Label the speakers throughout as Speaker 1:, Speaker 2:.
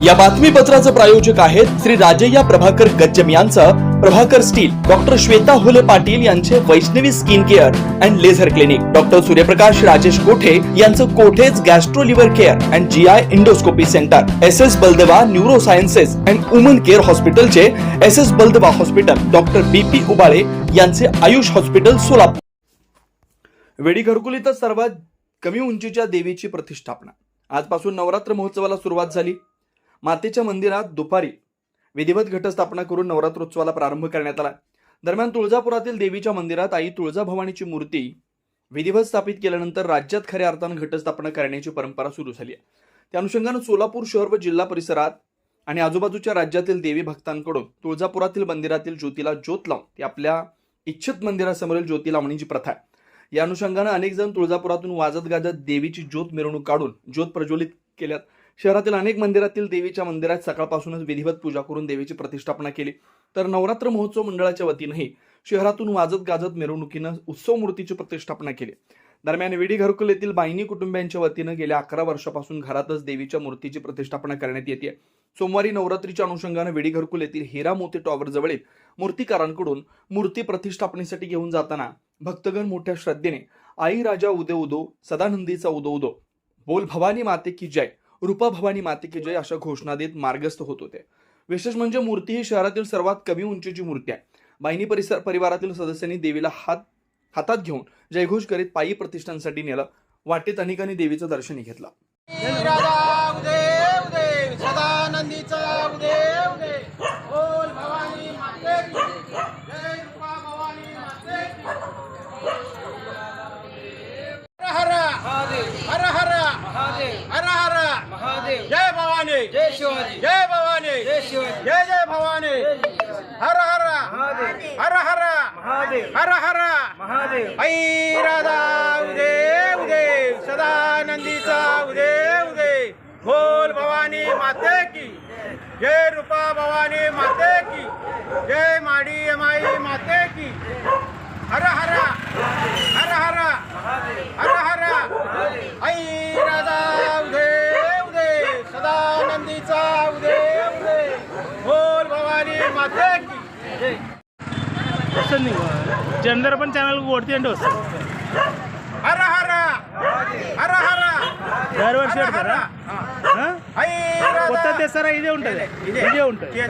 Speaker 1: या बातमीपत्राचं प्रायोजक आहेत श्री राजय्या प्रभाकर गज्जम यांचं. प्रभाकर स्टील डॉक्टर श्वेता होले पाटील यांचे Vaishnavi skin care and laser clinic. Doctor Suryaprakash Rajesh Kothe यांचं Kothe's gastro liver care and G I endoscopy centre. S S Baldawa neuro sciences and woman care हॉस्पिटलचे S S Baldawa hospital. Doctor B P Ubale यांचे Ayush hospital Solapur. वेडी घरकुलीतच सर्वात कमी उंचीच्या देवीची प्रतिष्ठापना. आजपासून नवरात्र महोत्सवाला सुरुवात झाली. मातेच्या मंदिरात दुपारी विधिवत घटस्थापना करून नवरात्रोत्सवाला प्रारंभ करण्यात आला. दरम्यान तुळजापुरातील देवीच्या मंदिरात आई तुळजाभवानीची मूर्ती विधिवत स्थापित केल्यानंतर राज्यात खऱ्या अर्थानं घटस्थापना करण्याची परंपरा सुरू झाली आहे. त्या अनुषंगानं सोलापूर शहर व जिल्हा परिसरात आणि आजूबाजूच्या राज्यातील देवी भक्तांकडून तुळजापुरातील मंदिरातील ज्योतीला ज्योत लावून ती आपल्या इच्छित मंदिरासमोरील ज्योती लावण्याची प्रथा आहे. या अनुषंगानं अनेक जण तुळजापुरातून वाजत गाजत देवीची ज्योत मिरवणूक काढून ज्योत प्रज्वलित केल्यात. शहरातील अनेक मंदिरातील देवीच्या मंदिरात सकाळपासूनच विधिवत पूजा करून देवीची प्रतिष्ठापना केली. तर नवरात्र महोत्सव मंडळाच्या वतीनंही शहरातून वाजत गाजत मिरवणुकीनं उत्सव मूर्तीची प्रतिष्ठापना केली. दरम्यान विडी घरकुल येथील बाईनी कुटुंबियांच्या वतीनं गेल्या अकरा वर्षापासून घरातच देवीच्या मूर्तीची प्रतिष्ठापना करण्यात येते. सोमवारी नवरात्रीच्या अनुषंगानं विडी घरकुल येथील हिरा मोती टॉवर जवळील मूर्तिकारांकडून मूर्ती प्रतिष्ठापनेसाठी घेऊन जाताना भक्तगण मोठ्या श्रद्धेने आई राजा उदे उदो सदानंदीचा उदो उदो बोल भवानी माते की जय. रूपा भवानी माते की जय अशा घोषणा देत मार्गस्थ होत होते. विशेष म्हणजे मूर्ती ही शहरातील सर्वात कमी उंचीची मूर्ती आहे. बाहिनी परिसर परिवारातील सदस्यांनी देवीला हात हातात घेऊन जयघोष करीत पायी प्रतिष्ठानसाठी नेलं. वाटेत अनेकांनी देवीचं दर्शनही घेतलं
Speaker 2: राधा उदे उदे सदानंदीचा उदे उदे बोल भवानी माते की जय रूपा भवानी माते की हर हर हर हर हर हर
Speaker 3: महादेव।
Speaker 2: जय भवानी।
Speaker 3: जय शिवाजी।
Speaker 2: जय भवानी।
Speaker 3: जय शिवाजी।
Speaker 2: जय जय भवानी। हर हर।
Speaker 3: महादेव।
Speaker 2: हर हर।
Speaker 3: महादेव।
Speaker 2: हर हर।
Speaker 3: महादेव।
Speaker 2: आई राधा उदे उदे। सदानंदीचा उदे उदे। बोल भवानी माते की। जय रूपा भवानी माते की। जय माडी माई
Speaker 3: వస్తుంది. జనదర్పణ ఛానల్ కొడితే అంటే వస్తుంది. గారు వరుస పెడతారా? కొత్త తెస్తారా? ఇదే ఉంటుంది.
Speaker 2: ఇదే
Speaker 3: ఉంటుంది.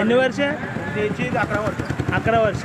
Speaker 3: ఎన్ని
Speaker 2: వరుస?
Speaker 3: అక్కడ
Speaker 2: వరుస.